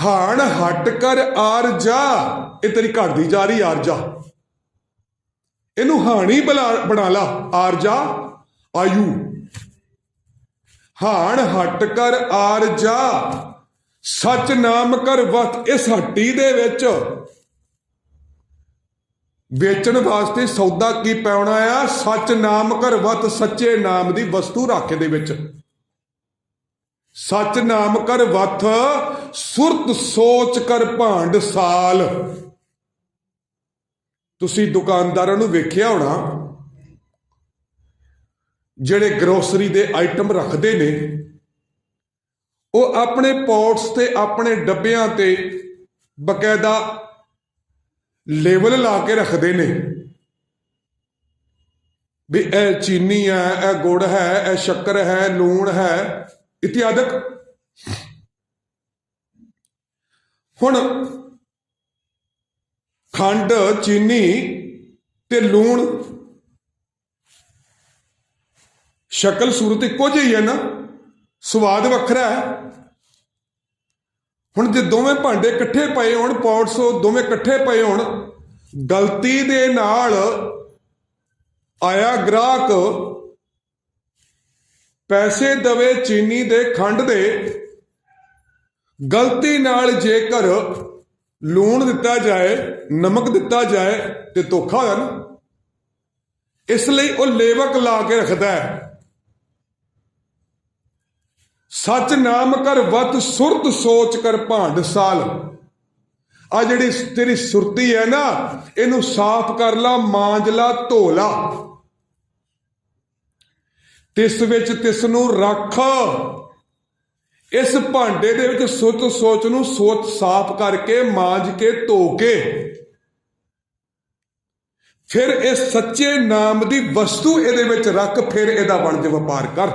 ਹਾਣ ਹਟ ਕਰ ਆਰ ਜਾ। ਇਹ ਤੇਰੀ ਘਟਦੀ ਜਾ ਰਹੀ ਆਰ ਜਾ। ਇਹਨੂੰ ਹਾਣੀ ਬਲਾ- ਬਣਾ ਲਾ, ਆਰ ਜਾ। ਆਯੂ। ਹਾਣ ਹਟ ਕਰ ਆਰ ਜਾ। ਸਚ ਨਾਮ ਕਰ ਵਤ ਇਸ ਹੱਟੀ ਦੇ ਵਿੱਚ। ਵੇਚਣ ਵਾਸਤੇ ਸੌਦਾ ਕੀ ਪਾਉਣਾ ਆ? ਸੱਚ ਨਾਮ ਕਰ ਵਤ ਸੱਚੇ ਨਾਮ ਦੀ ਵਸਤੂ ਰੱਖ ਦੇ ਵਿੱਚ। ਸੱਚ ਨਾਮ ਕਰ ਵਤ ਸੁਰਤ ਸੋਚ ਕਰ ਭਾਂਡ ਸਾਲ। ਤੁਸੀਂ ਦੁਕਾਨਦਾਰਾਂ ਨੂੰ ਵੇਖਿਆ ਹੋਣਾ ਜਿਹੜੇ ਗਰੋਸਰੀ ਦੇ ਆਈਟਮ ਰੱਖਦੇ ਨੇ, ਉਹ ਆਪਣੇ ਪੌਟਸ ਤੇ, ਆਪਣੇ ਡੱਬਿਆਂ ਤੇ ਬਕਾਇਦਾ ਲੇਬਲ ਲਾ ਕੇ ਰੱਖਦੇ ਨੇ। ਵੀ ਇਹ ਚੀਨੀ ਹੈ, ਇਹ ਗੁੜ ਹੈ, ਇਹ ਸ਼ੱਕਰ ਹੈ, ਲੂਣ ਹੈ, ਇਤਿਆਦਿਕ। ਹੁਣ ਖੰਡ, ਚੀਨੀ ਤੇ ਲੂਣ ਸ਼ਕਲ ਸੂਰਤ ਇੱਕੋ ਜਿਹੀ ਹੈ ਨਾ, ਸਵਾਦ ਵੱਖਰਾ ਹੈ। ਹੁਣ ਜੇ ਦੋਵੇਂ ਭਾਂਡੇ ਇਕੱਠੇ ਪਏ ਹੋਣ ਪੌਟਸ ਦੋਵੇਂ ਇਕੱਠੇ ਪਏ ਹੋਣ, ਗਲਤੀ ਦੇ ਨਾਲ ਆਇਆ ਗ੍ਰਾਹਕ ਪੈਸੇ ਦਵੇ ਚੀਨੀ ਦੇ ਖੰਡ ਦੇ, ਗਲਤੀ ਨਾਲ ਜੇਕਰ ਲੂਣ ਦਿੱਤਾ ਜਾਏ, ਨਮਕ ਦਿੱਤਾ ਜਾਏ ਤੇ ਧੋਖਾ ਹੋਇਆ ਨਾ। ਇਸ ਲਈ ਉਹ ਲੇਵਕ ਲਾ ਕੇ ਰੱਖਦਾ ਹੈ। ਸੱਚ ਨਾਮ ਕਰ ਵਤ ਸੁਰਤ ਸੋਚ ਕਰ ਭਾਂਡ ਸਾਲ। ਆ ਜਿਹੜੀ ਤੇਰੀ ਸੁਰਤੀ ਹੈ ਨਾ, ਇਹਨੂੰ ਸਾਫ਼ ਕਰ ਲਾ, ਮਾਂਜ ਲਾ, ਧੋ ਲਾ। ਤਿਸ ਵਿੱਚ ਤਿਸ ਨੂੰ ਰੱਖ। ਇਸ ਭਾਂਡੇ ਦੇ ਵਿੱਚ ਸੁਰਤ ਸੋਚ ਨੂੰ ਸੋਚ ਸਾਫ਼ ਕਰਕੇ ਮਾਂਜ ਕੇ ਧੋ ਕੇ। ਫਿਰ ਇਸ ਸੱਚੇ ਨਾਮ ਦੀ ਵਸਤੂ ਇਹਦੇ ਵਿੱਚ ਰੱਖ, ਫਿਰ ਇਹਦਾ ਵਣਜ ਵਪਾਰ ਕਰ।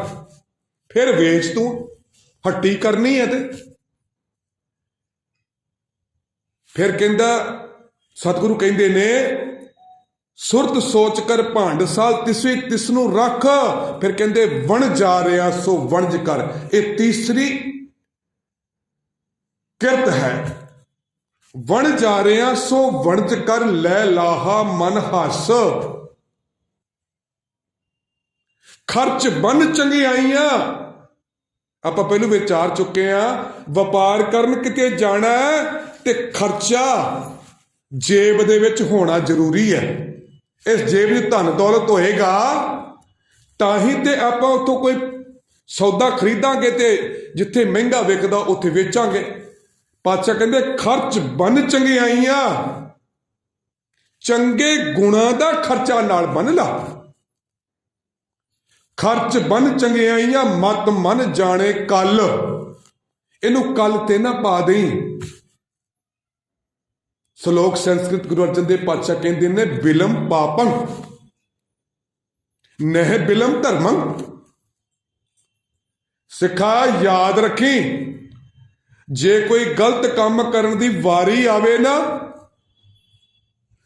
ਫਿਰ ਵੇਚ ਤੂੰ। ਹੱਟੀ ਕਰਨੀ ਹੈ ਤੇ। ਫਿਰ ਕਹਿੰਦਾ, ਸਤਿਗੁਰੂ ਕਹਿੰਦੇ ਨੇ, ਸੁਰਤ ਸੋਚ ਕਰ ਭਾਂਡ ਸਾਲ, ਤਿਸਵੀ ਤਿਸ ਨੂੰ ਰੱਖ। ਫਿਰ ਕਹਿੰਦੇ, ਵਣ ਜਾ ਰਿਆ ਸੋ ਵਣਜ ਕਰ। ਇਹ ਤੀਸਰੀ ਕਿਰਤ ਹੈ। ਵਣ ਜਾ ਰਿਆ ਸੋ ਵਣਜ ਕਰ, ਲੈ ਲਾਹਾ ਮਨ ਹੱਸ। ਖਰਚ ਬਨ ਚੰਗਿਆਈਆਂ ਆਪਾਂ ਪਹਿਲਾਂ ਵਿਚਾਰ ਚੁੱਕੇ ਆ, ਵਪਾਰ ਕਰਨ ਕਿਤੇ ਜਾਣਾ ਤੇ ਖਰਚਾ ਜੇਬ ਦੇ ਵਿੱਚ ਹੋਣਾ ਜ਼ਰੂਰੀ ਹੈ। ਇਸ ਜੇਬ ਵਿੱਚ ਧਨ ਦੌਲਤ ਹੋਏਗਾ, ਤਾਂ ਹੀ ਤੇ ਆਪਾਂ ਉੱਥੋਂ ਕੋਈ ਸੌਦਾ ਖਰੀਦਾਂਗੇ ਤੇ ਜਿੱਥੇ ਮਹਿੰਗਾ ਵਿਕਦਾ ਉੱਥੇ ਵੇਚਾਂਗੇ। ਪਾਤਸ਼ਾਹ ਕਹਿੰਦੇ, ਖਰਚ ਬਨ ਚੰਗਿਆਈਆਂ, ਚੰਗੇ ਗੁਣਾ ਦਾ ਖਰਚਾ ਨਾਲ ਬੰਨ ਲਾ। ਖਰਚ ਬਨ ਚੰਗਿਆਈਆਂ, ਮਤ ਮਨ ਜਾਣੇ ਕੱਲ। ਇਹਨੂੰ ਕੱਲ ਤੇ ਨਾ ਪਾ ਦੇਈ। ਸ਼ਲੋਕ ਸੰਸਕ੍ਰਿਤ ਗੁਰੂ ਅਰਜਨ ਦੇਵ ਪਾਤਸ਼ਾਹ ਕਹਿੰਦੇ ਨੇ, ਬਿਲਮ ਪਾਪੰ, ਨਹਿ ਬਿਲਮ ਧਰਮੰ। ਸਿੱਖਾ ਯਾਦ ਰੱਖੀ, ਜੇ ਕੋਈ ਗਲਤ ਕੰਮ ਕਰਨ ਦੀ ਵਾਰੀ ਆਵੇ ਨਾ,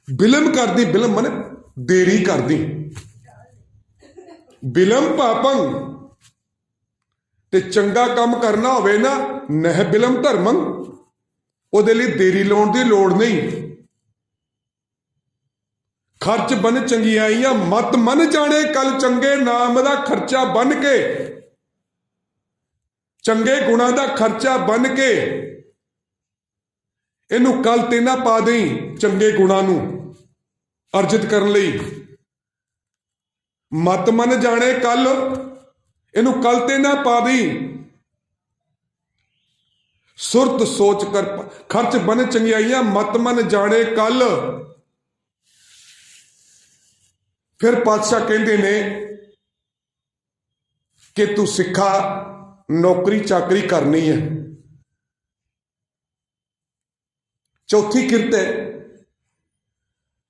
ਬਿਲਮ ਕਰਦੀ, ਬਿਲਮ ਮਨ ਦੇਰੀ ਕਰਦੀ। ਬਿਲਮ ਪਾਪੰ ਤੇ ਚੰਗਾ ਕੰਮ ਕਰਨਾ ਹੋਵੇ ਨਾ, ਨਹਿ ਬਿਲਮ ਧਰਮੰ। ਉਹਦੇ ਲਈ ਦੇਰੀ ਲਾਉਣ ਦੀ ਲੋੜ ਨਹੀਂ। ਖਰਚ ਬਨ ਚੰਗਿਆਈਆਂ ਮਤ ਮਨ ਜਾਣੇ ਕੱਲ ਚੰਗੇ ਨਾਮ ਦਾ ਖਰਚਾ ਬਨ ਕੇ। ਚੰਗੇ ਗੁਣਾ ਦਾ ਖਰਚਾ ਬਨ ਕੇ। ਇਹਨੂੰ ਕੱਲ ਤੇ ਨਾ ਪਾ ਦੇਈ, ਚੰਗੇ ਗੁਣਾ ਨੂੰ ਅਰਜਿਤ ਕਰਨ ਲਈ। ਮਤ ਮਨ ਜਾਣੇ ਕੱਲ, ਇਹਨੂੰ ਕੱਲ ਤੇ ਨਾ ਪਾਵੀ ਸੁਰਤ ਸੋਚ ਕਰ, ਖਰਚ ਬਨ ਚੰਗਿਆਈਆਂ, ਮਤ ਮਨ ਜਾਣੇ ਕੱਲ। ਫਿਰ ਪਾਤਸ਼ਾਹ ਕਹਿੰਦੇ ਨੇ ਕਿ ਤੂੰ ਸਿੱਖਾ, ਨੌਕਰੀ ਚਾਕਰੀ ਕਰਨੀ ਹੈ। ਚੌਥੀ ਕਿਰਤ ਹੈ,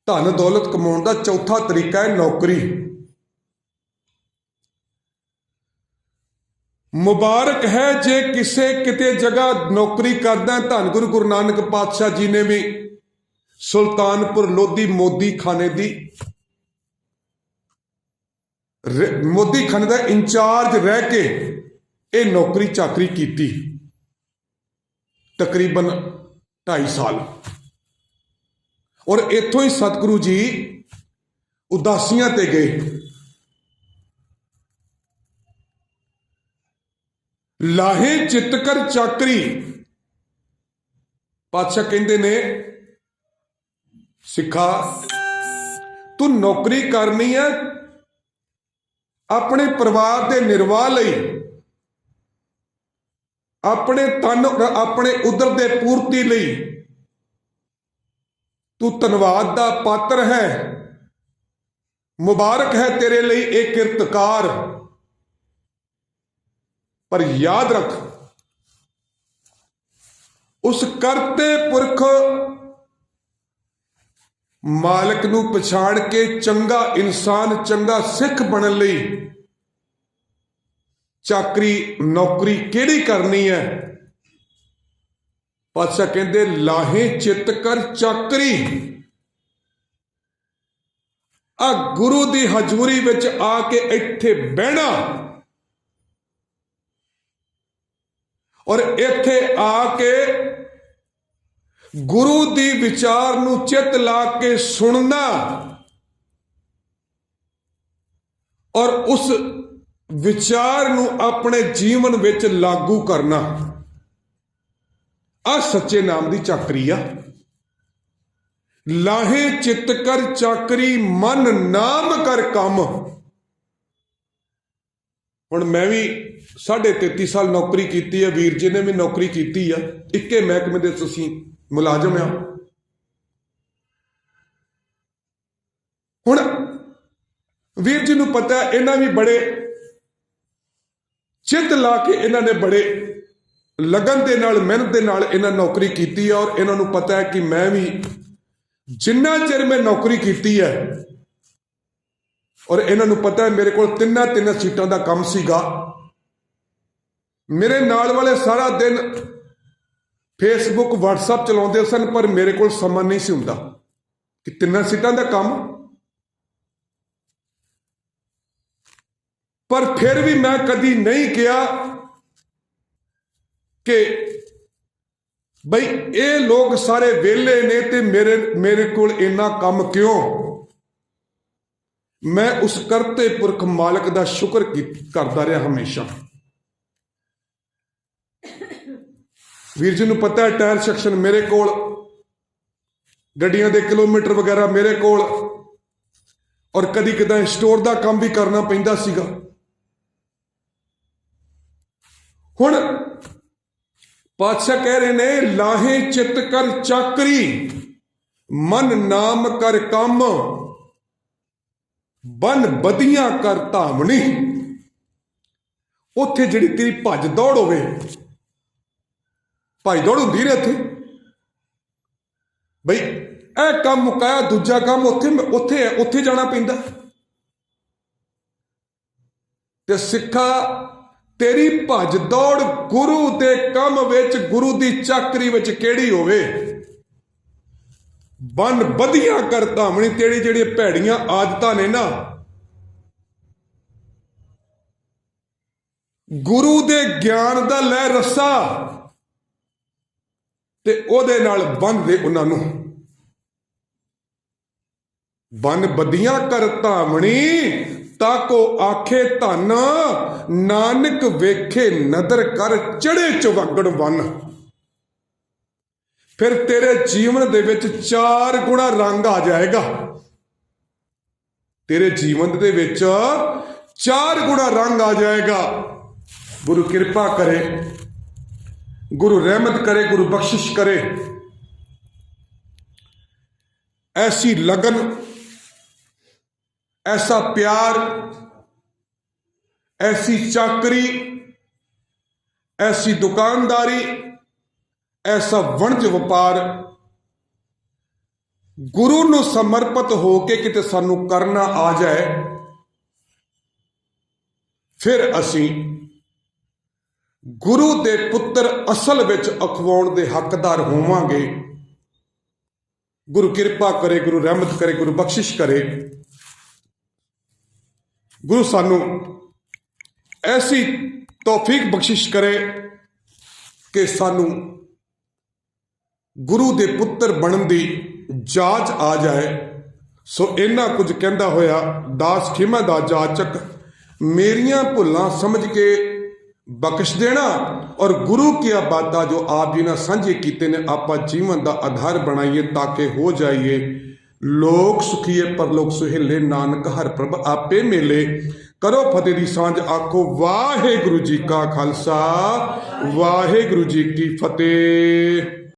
ਧਨ ਦੌਲਤ ਕਮਾਉਣ ਦਾ ਚੌਥਾ ਤਰੀਕਾ ਹੈ ਨੌਕਰੀ। ਮੁਬਾਰਕ ਹੈ ਜੇ ਕਿਸੇ ਕਿਤੇ ਜਗ੍ਹਾ ਨੌਕਰੀ ਕਰਦਾ ਧੰਨ ਗੁਰੂ ਗੁਰੂ ਨਾਨਕ ਪਾਤਸ਼ਾਹ ਜੀ ਨੇ ਵੀ ਸੁਲਤਾਨਪੁਰ ਲੋਧੀ ਮੋਦੀ ਖਾਨੇ ਦੀ ਰ- ਮੋਦੀ ਖਾਨੇ ਦਾ ਇੰਚਾਰਜ ਰਹਿ ਕੇ ਇਹ ਨੌਕਰੀ ਚਾਕਰੀ ਕੀਤੀ। ਤਕਰੀਬਨ 2.5 ਸਾਲ। ਔਰ ਇੱਥੋਂ ਹੀ ਸਤਿਗੁਰੂ ਜੀ ਉਦਾਸੀਆਂ ਤੇ ਗਏ। ਲਾਹੇ ਚਿੱਤਕਰ ਚਾਕਰੀ। ਪਾਤਸ਼ਾਹ ਕਹਿੰਦੇ ਨੇ, ਸਿੱਖਾ, ਤੂੰ ਨੌਕਰੀ ਕਰਨੀ ਹੈ ਆਪਣੇ ਪਰਿਵਾਰ ਦੇ ਨਿਰਵਾਹ ਲਈ। ਆਪਣੇ ਤਨ, ਆਪਣੇ ਉਦਰ ਦੇ ਪੂਰਤੀ ਲਈ। ਤੂੰ ਧੰਨਵਾਦ ਦਾ ਪਾਤਰ ਹੈ। ਮੁਬਾਰਕ ਹੈ ਤੇਰੇ ਲਈ ਇਹ ਕਿਰਤਕਾਰ। ਪਰ ਯਾਦ ਰੱਖ। ਉਸ ਕਰਤੇ ਪੁਰਖ ਮਾਲਕ ਨੂੰ ਪਛਾਣ ਕੇ ਚੰਗਾ ਇਨਸਾਨ, ਚੰਗਾ ਸਿੱਖ ਬਣਨ ਲਈ ਚਾਕਰੀ, ਨੌਕਰੀ ਕਿਹੜੀ ਕਰਨੀ ਹੈ? ਪਾਤਸ਼ਾਹ ਕਹਿੰਦੇ, ਲਾਹੇ ਚਿੱਤ ਕਰ ਚਾਕਰੀ। ਆ ਗੁਰੂ ਦੀ ਹਜ਼ੂਰੀ ਵਿੱਚ ਆ ਕੇ ਇੱਥੇ ਬਹਿਣਾ ਔਰ ਇੱਥੇ ਆ ਕੇ ਗੁਰੂ ਦੀ ਵਿਚਾਰ ਨੂੰ ਚਿੱਤ ਲਾ ਕੇ ਸੁਣਨਾ ਔਰ ਉਸ ਵਿਚਾਰ ਨੂੰ ਆਪਣੇ ਜੀਵਨ ਵਿੱਚ ਲਾਗੂ ਕਰਨਾ ਆ ਸੱਚੇ ਨਾਮ ਦੀ ਚਾਕਰੀ ਆ। ਲਾਹੇ ਚਿੱਤ ਕਰ ਚਾਕਰੀ, ਮਨ ਨਾਮ ਕਰ ਕੰਮ। ਹੁਣ ਮੈਂ ਵੀ ਸਾਢੇ 33 ਸਾਲ ਨੌਕਰੀ ਕੀਤੀ ਹੈ, ਵੀਰ ਜੀ ਨੇ ਵੀ ਨੌਕਰੀ ਕੀਤੀ ਆ। ਇੱਕੇ ਮਹਿਕਮੇ ਦੇ ਤੁਸੀਂ ਮੁਲਾਜ਼ਮ ਆ। ਹੁਣ ਵੀਰ ਜੀ ਨੂੰ ਪਤਾ ਇਹਨਾਂ ਵੀ ਬੜੇ ਚਿੱਤ ਲਾ ਕੇ ਇਹਨਾਂ ਨੇ ਬੜੇ ਲਗਨ ਦੇ ਨਾਲ, ਮਿਹਨਤ ਦੇ ਨਾਲ ਇਹਨਾਂ ਨੌਕਰੀ ਕੀਤੀ ਹੈ ਔਰ ਇਹਨਾਂ ਨੂੰ ਪਤਾ ਹੈ ਕਿ ਮੈਂ ਵੀ ਜਿੰਨਾ ਚਿਰ ਮੈਂ ਨੌਕਰੀ ਕੀਤੀ ਹੈ ਔਰ ਇਹਨਾਂ ਨੂੰ ਪਤਾ ਹੈ ਮੇਰੇ ਕੋਲ ਤਿੰਨਾਂ ਤਿੰਨਾਂ ਸੀਟਾਂ ਦਾ ਕੰਮ ਸੀਗਾ। ਮੇਰੇ ਨਾਲ ਵਾਲੇ ਸਾਰਾ ਦਿਨ ਫੇਸਬੁੱਕ WhatsApp ਚਲਾਉਂਦੇ ਸਨ, ਪਰ ਮੇਰੇ ਕੋਲ ਸਮਾਂ ਨਹੀਂ ਸੀ ਹੁੰਦਾ ਕਿ ਤਿੰਨਾਂ ਸੀਟਾਂ ਦਾ ਕੰਮ। ਪਰ ਫਿਰ ਵੀ ਮੈਂ ਕਦੀ ਨਹੀਂ ਕਿਹਾ ਕਿ ਬਈ ਇਹ ਲੋਕ ਸਾਰੇ ਵਿਹਲੇ ਨੇ ਤੇ ਮੇਰੇ ਮੇਰੇ ਕੋਲ ਇੰਨਾ ਕੰਮ ਕਿਉਂ? ਮੈਂ ਉਸ ਕਰਤੇ ਪੁਰਖ ਮਾਲਕ ਦਾ ਸ਼ੁਕਰ ਕੀ- ਕਰਦਾ ਰਿਹਾ ਹਮੇਸ਼ਾ। ਵੀਰ ਜੀ ਨੂੰ ਪਤਾ ਹੈ, ਟਾਇਰ ਸੈਕਸ਼ਨ ਮੇਰੇ ਕੋਲ, ਗੱਡੀਆਂ ਦੇ ਕਿਲੋਮੀਟਰ ਵਗੈਰਾ ਮੇਰੇ ਕੋਲ, ਔਰ ਕਦੀ ਕਦਾਂ ਸਟੋਰ ਦਾ ਕੰਮ ਵੀ ਕਰਨਾ ਪੈਂਦਾ ਸੀਗਾ। ਹੁਣ ਪਾਤਸ਼ਾਹ ਕਹਿ ਰਹੇ ਨੇ, ਲਾਹੇ ਚਿੱਤ ਕਰ ਚਾਕਰੀ, ਮਨ ਨਾਮ ਕਰ ਕੰਮ। ਬਨ ਬਦੀਆਂ ਕਰ ਧਾਮਣੀ ਉੱਥੇ ਜਿਹੜੀ ਤੇਰੀ ਭੱਜ ਦੌੜ ਹੋਵੇ, ਭੱਜ ਦੌੜ ਹੁੰਦੀ ਨੇ ਉੱਥੇ। ਬਈ, ਇਹ ਕੰਮ ਮੁਕਾਇਆ, ਦੂਜਾ ਕੰਮ ਉੱਥੇ ਉੱਥੇ ਉੱਥੇ ਜਾਣਾ ਪੈਂਦਾ। ਤੇ ਸਿੱਖਾ, ਤੇਰੀ ਭੱਜ ਦੌੜ ਗੁਰੂ ਦੇ ਕੰਮ ਵਿੱਚ, ਗੁਰੂ ਦੀ ਚਾਕਰੀ ਵਿੱਚ ਕਿਹੜੀ ਹੋਵੇ? ਬਨ ਵਧੀਆਂ ਕਰ ਧਾਮਣੀ ਤੇਰੀ ਜਿਹੜੀ ਭੈੜੀਆਂ ਆਦਤਾਂ ਨੇ ਨਾ। ਗੁਰੂ ਦੇ ਗਿਆਨ ਦਾ ਲੈ ਰੱਸਾ ਤੇ ਉਹਦੇ ਨਾਲ ਬੰਨ ਦੇ ਉਹਨਾਂ ਨੂੰ। ਬਨ ਬਦੀਆਂ ਕਰ ਧਾਮਣੀ ਤਾਕੋ ਆਖੇ ਧਨ, ਨਾਨਕ ਵੇਖੇ ਨਦਰ ਕਰ ਚੜੇ ਚਵਗੜ ਵਨ ਫਿਰ ਤੇਰੇ ਜੀਵਨ ਦੇ ਵਿੱਚ ਚਾਰ ਗੁਣਾ ਰੰਗ ਆ ਜਾਏਗਾ। ਤੇਰੇ ਜੀਵਨ ਦੇ ਵਿੱਚ ਚਾਰ ਗੁਣਾ ਰੰਗ ਆ ਜਾਏਗਾ। ਗੁਰੂ ਕਿਰਪਾ ਕਰੇ, ਗੁਰੂ ਰਹਿਮਤ ਕਰੇ, ਗੁਰੂ ਬਖਸ਼ਿਸ਼ ਕਰੇ। ਐਸੀ ਲਗਨ, ਐਸਾ ਪਿਆਰ, ਐਸੀ ਚਾਕਰੀ, ਐਸੀ ਦੁਕਾਨਦਾਰੀ ਐਸਾ ਵਣਜ ਵਪਾਰ ਗੁਰੂ ਨੂੰ ਸਮਰਪਿਤ ਹੋ ਕੇ ਕਿਤੇ ਸਾਨੂੰ ਕਰਨਾ ਆ ਜਾਏ, ਫਿਰ ਅਸੀਂ ਗੁਰੂ ਦੇ ਪੁੱਤਰ ਅਸਲ ਵਿੱਚ ਅਖਵਾਉਣ ਦੇ ਹੱਕਦਾਰ ਹੋਵਾਂਗੇ। ਗੁਰੂ ਕਿਰਪਾ ਕਰੇ, ਗੁਰੂ ਰਹਿਮਤ ਕਰੇ, ਗੁਰੂ ਬਖਸ਼ਿਸ਼ ਕਰੇ। ਗੁਰੂ ਸਾਨੂੰ ਐਸੀ ਤੌਫੀਕ ਬਖਸ਼ਿਸ਼ ਕਰੇ ਕਿ ਸਾਨੂੰ ਗੁਰੂ ਦੇ ਪੁੱਤਰ ਬਣਨ ਦੀ ਜਾਚ ਆ ਜਾਏ। ਸੋ ਇਹਨਾਂ ਕੁਝ ਕਹਿੰਦਾ ਹੋਇਆ ਦਾਸ ਖਿਮਾ ਦਾ ਜਾਚਕ, ਮੇਰੀਆਂ ਭੁੱਲਾਂ ਸਮਝ ਕੇ ਬਖਸ਼ ਦੇਣਾ ਔਰ ਗੁਰੂ ਕੀ ਬਾਤਾਂ ਜੋ ਆਪ ਜੀ ਨਾਲ ਸਾਂਝੇ ਕੀਤੇ ਨੇ, ਆਪਾਂ ਜੀਵਨ ਦਾ ਆਧਾਰ ਬਣਾਈਏ ਤਾਂ ਕਿ ਹੋ ਜਾਈਏ। ਲੋਕ ਸੁਖੀਏ ਪਰਲੋਕ ਸੁਹੇਲੇ, ਨਾਨਕ ਹਰ ਪ੍ਰਭ ਆਪੇ ਮੇਲੇ। ਕਰੋ ਫਤਿਹ ਦੀ ਸਾਂਝ ਆਖੋ, ਵਾਹਿਗੁਰੂ ਜੀ ਕਾ ਖਾਲਸਾ, ਵਾਹਿਗੁਰੂ ਜੀ ਕੀ ਫਤਿਹ।